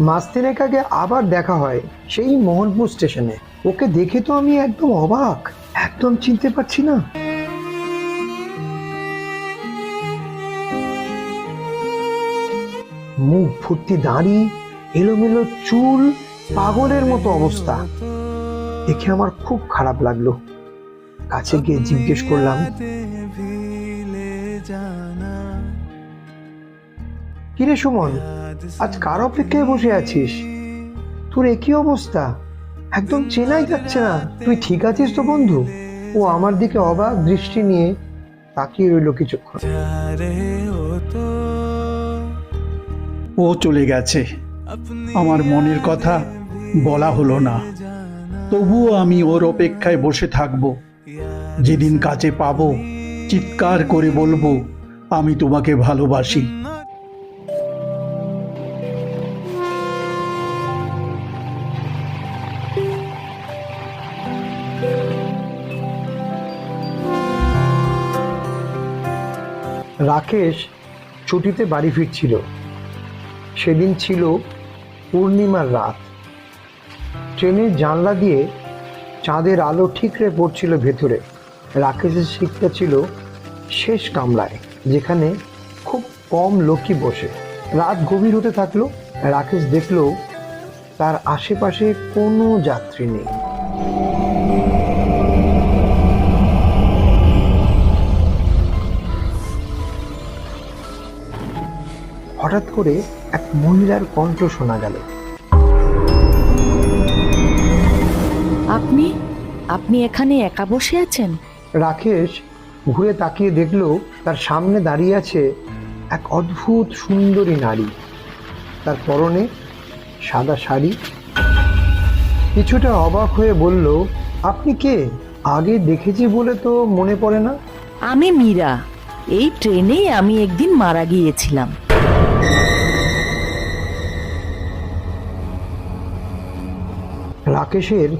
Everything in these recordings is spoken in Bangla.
মাস তিনেক আগে আবার দেখা হয় সেই মোহনপুর স্টেশনে। ওকে দেখে তো আমি একদম অবাক, একদম চিনতে পারছি না। মুখ ভর্তি দাঁড়ি, এলোমেলো চুল, পাগলের মতো অবস্থা। দেখে আমার খুব খারাপ লাগল। কাছে গিয়ে জিজ্ঞেস করলাম, কিরে সুমন আজ কার অপেক্ষায় বসে আছিস? তোর একই অবস্থা। একদম চেনাই যাচ্ছে না। তুই ঠিক আছিস তো, বন্ধু? ও আমার দিকে অবাক দৃষ্টি নিয়ে তাকিয়ে রইল কিছুক্ষণ। ও চলে গেছে। আমার মনের কথা বলা হলো না। তবুও আমি ওর অপেক্ষায় বসে থাকব। যেদিন কাছে পাবো, চিৎকার করে বলব, আমি তোমাকে ভালোবাসি। রাকেশ ছুটিতে বাড়ি ফিরছিল। সেদিন ছিল পূর্ণিমার রাত। ট্রেনের জানলা দিয়ে চাঁদের আলো ঠিকরে পড়ছিল ভেতরে। রাকেশের সিটটা ছিল শেষ কামরায়, যেখানে খুব কম লোকই বসে। রাত গভীর হতে থাকল, রাকেশ দেখল তার আশেপাশে কোনো যাত্রী নেই। হঠাৎ করে এক মহিলার কণ্ঠ শোনা গেল। আপনি আপনি এখানে একা বসে আছেন? রাকেশ ঘুরে তাকিয়ে দেখল তার সামনে দাঁড়িয়ে আছে এক অদ্ভুত সুন্দরী নারী। তার পরনে সাদা শাড়ি। কিছুটা অবাক হয়ে বলল আপনি কে? আগে দেখেছি বলে তো মনে পড়ে না? আমি মীরা। এই ট্রেনেই আমি একদিন মারা গিয়েছিলাম। রাকেশের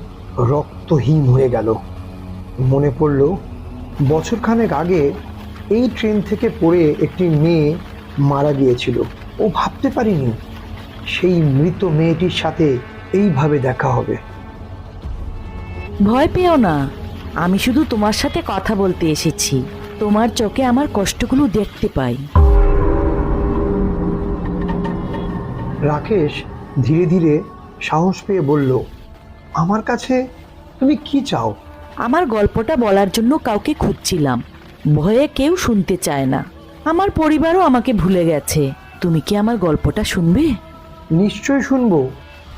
রক্তহীন হয়ে গেল। মনে পড়ল বছরখানেক আগে এই ট্রেন থেকে পড়ে একটি মেয়ে মারা গিয়েছিল। ও ভাবতে পারিনি সেই মৃত মেয়েটির সাথে এইভাবে দেখা হবে। ভয় পেও না। আমি শুধু তোমার সাথে কথা বলতে এসেছি। তোমার চোখে আমার কষ্টগুলো দেখতে পাই। রাকেশ ধীরে ধীরে সাহস পেয়ে বলল আমার কাছে তুমি কি চাও? আমার গল্পটা বলার জন্য কাউকে খুঁজছিলাম। ভয়ে কেউ শুনতে চায় না। আমার পরিবারও আমাকে ভুলে গেছে। তুমি কি আমার গল্পটা শুনবে? নিশ্চয় শুনব।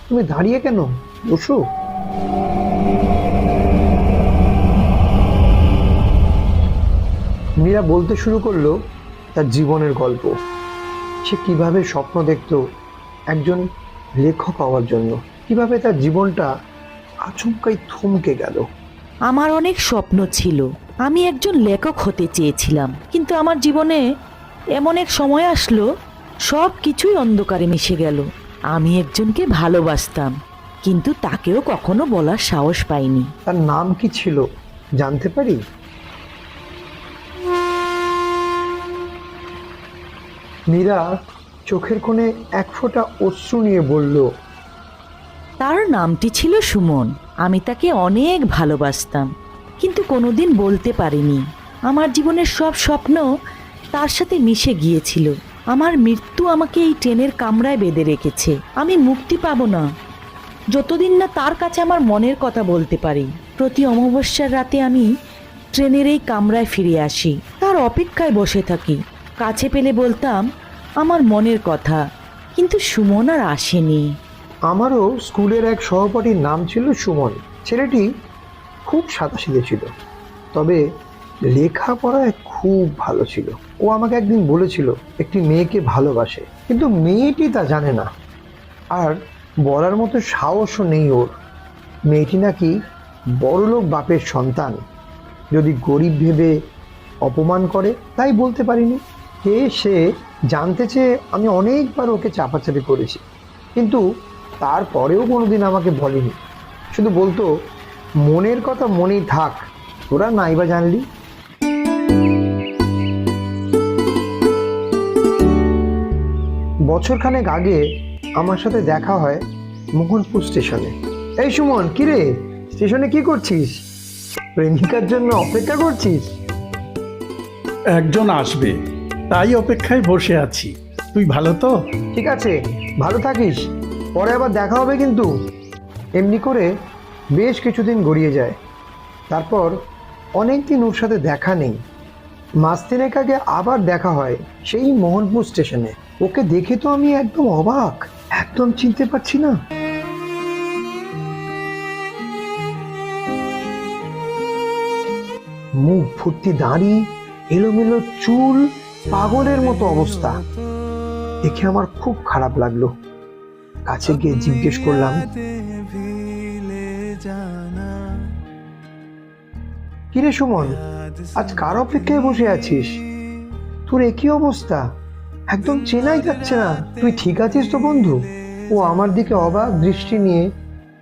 তুমি দাঁড়িয়ে কেন? বসো। মীরা বলতে শুরু করল তার জীবনের গল্প। সে কীভাবে স্বপ্ন দেখত একজন লেখক হওয়ার জন্য। কীভাবে তার জীবনটা আচমকাই থমকে গেল। আমার অনেক স্বপ্ন ছিল। আমি একজন লেখক হতে চেয়েছিলাম কিন্তু আমার জীবনে এমন এক সময় আসলো সব কিছুই অন্ধকারে মিশে গেল। আমি একজনকে ভালোবাসতাম কিন্তু তাকেও কখনো বলার সাহস পাইনি। তার নাম কি ছিল জানতে পারি? মীরা চোখের কোণে এক ফোঁটা অশ্রু নিয়ে বলল তার নামটি ছিল সুমন। আমি তাকে অনেক ভালোবাসতাম, কিন্তু কোনোদিন বলতে পারিনি। আমার জীবনের সব স্বপ্ন তার সাথে মিশে গিয়েছিল। আমার মৃত্যু আমাকে এই ট্রেনের কামরায় বেঁধে রেখেছে। আমি মুক্তি পাবো না। যতদিন না তার কাছে আমার মনের কথা বলতে পারি, প্রতি অমাবস্যার রাতে আমি ট্রেনের এই কামরায় ফিরে আসি। তার অপেক্ষায় বসে থাকি। কাছে পেলে বলতাম, আমার মনের কথা। কিন্তু সুমন আর আসেনি। আমারও স্কুলের এক সহপাঠীর নাম ছিল সুমন। ছেলেটি খুব সাদাসিধে ছিল, তবে লেখাপড়ায় খুব ভালো ছিল। ও আমাকে একদিন বলেছিল, একটি মেয়েকে ভালোবাসে, কিন্তু মেয়েটি তা জানে না। আর বলার মতো সাহসও নেই ওর। মেয়েটি নাকি বড়লোক বাপের সন্তান। যদি গরিব ভেবে অপমান করে, তাই বলতে পারিনি। কে সে জানতে চেয়ে আমি অনেকবার ওকে চাপাচাপি করেছি। কিন্তু তারপরেও কোনোদিন আমাকে বলেনি। শুধু বলতো মনের কথা মনেই থাক তোরা নাইবা জানলি। বছরখানেক আগে আমার সাথে দেখা হয় মোহনপুর স্টেশনে। এই সুমন কিরে স্টেশনে কি করছিস? প্রেমিকার জন্য অপেক্ষা করছিস? একজন আসবে তাই অপেক্ষায় বসে আছি। তুই ভালো তো? ঠিক আছে ভালো থাকিস। পরে আবার দেখা হবে কিন্তু। এমনি করে বেশ কিছুদিন গড়িয়ে যায়। তারপর অনেক দিন ওর সাথে দেখা নেই। মাস তিনেক আগে আবার দেখা হয় সেই মোহনপুর স্টেশনে। ওকে দেখে তো আমি একদম অবাক, একদম চিনতে পারছি না। মুখ ভর্তি দাঁড়ি, এলোমেলো চুল, পাগলের মতো অবস্থা। দেখে আমার খুব খারাপ লাগল। কাছে গিয়ে জিজ্ঞেস করলাম, কিরে সুমন, আজ কার অপেক্ষায় বসে আছিস? তোর একই অবস্থা, একদম চেনাই যাচ্ছে না। তুই ঠিক আছিস তো বন্ধু? ও আমার দিকে অবাক দৃষ্টি নিয়ে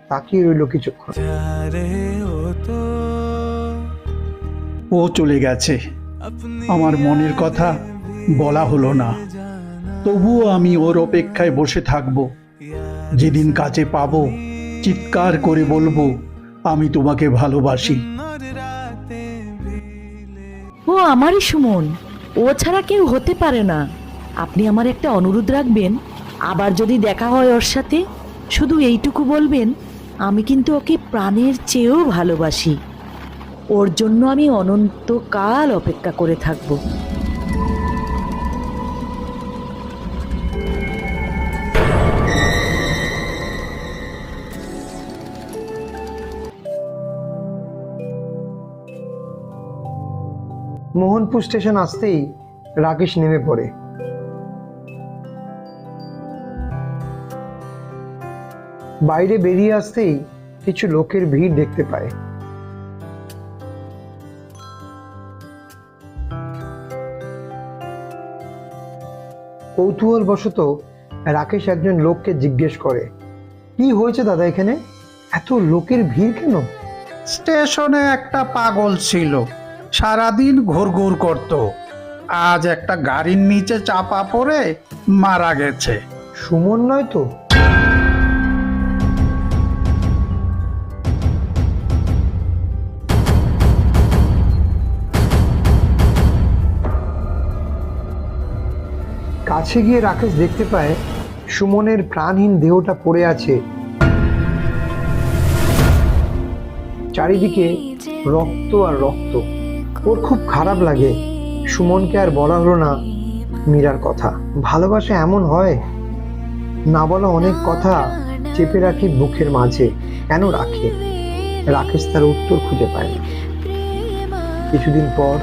তাকিয়ে রইল কিছুক্ষণ। ও চলে গেছে। আমার মনের কথা বলা হলো না। তবুও আমি ওর অপেক্ষায় বসে থাকব। যেদিন কাছে পাবো, চিৎকার করে বলব, আমি তোমাকে ভালোবাসি। ও আমারই সুমন, ও ছাড়া কেউ হতে পারে না। আপনি আমার একটা অনুরোধ রাখবেন, আবার যদি দেখা হয় ওর সাথে, শুধু এইটুকু বলবেন, আমি কিন্তু ওকে প্রাণের চেয়েও ভালোবাসি। ওর জন্য আমি অনন্তকাল অপেক্ষা করে থাকব। মোহনপুর স্টেশন আসতেই রাকেশ নেমে পড়ে। বাইরে বেরিয়ে আসতেই কিছু লোকের ভিড় দেখতে পায়। কৌতূহল বশত রাকেশ একজন লোককে জিজ্ঞেস করে, কি হয়েছে দাদা এখানে? এত লোকের ভিড় কেন? স্টেশনে একটা পাগল ছিল। সারাদিন ঘুরঘুর করত। আজ একটা গাড়ির নিচে চাপা পড়ে মারা গেছে। সুমন নয় তো? কাছে গিয়ে রাকেশ দেখতে পায়, সুমনের প্রাণহীন দেহটা পড়ে আছে। চারিদিকে রক্ত আর রক্ত। ওর খুব খারাপ লাগে। সুমনকে আর বলা হলো না মীরার কথা। ভালোবাসা এমন হয়, না বলা অনেক কথা চেপে রাখি বুকের মাঝে। কেন রাখে? রাকেশ তার উত্তর খুঁজে পায় না। কিছুদিন পর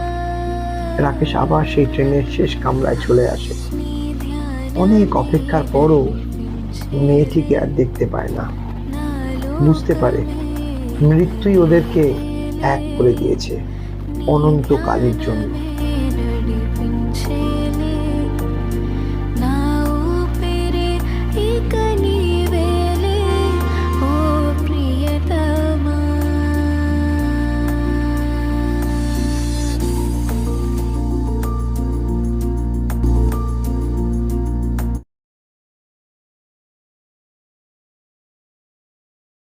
রাকেশ আবার সেই ট্রেনের শেষ কামরায় চলে আসে। অনেক অপেক্ষার পরও মেয়েটিকে আর দেখতে পায় না। বুঝতে পারে মৃত্যুই ওদেরকে এক করে দিয়েছে। অনন্তকালের জন্য।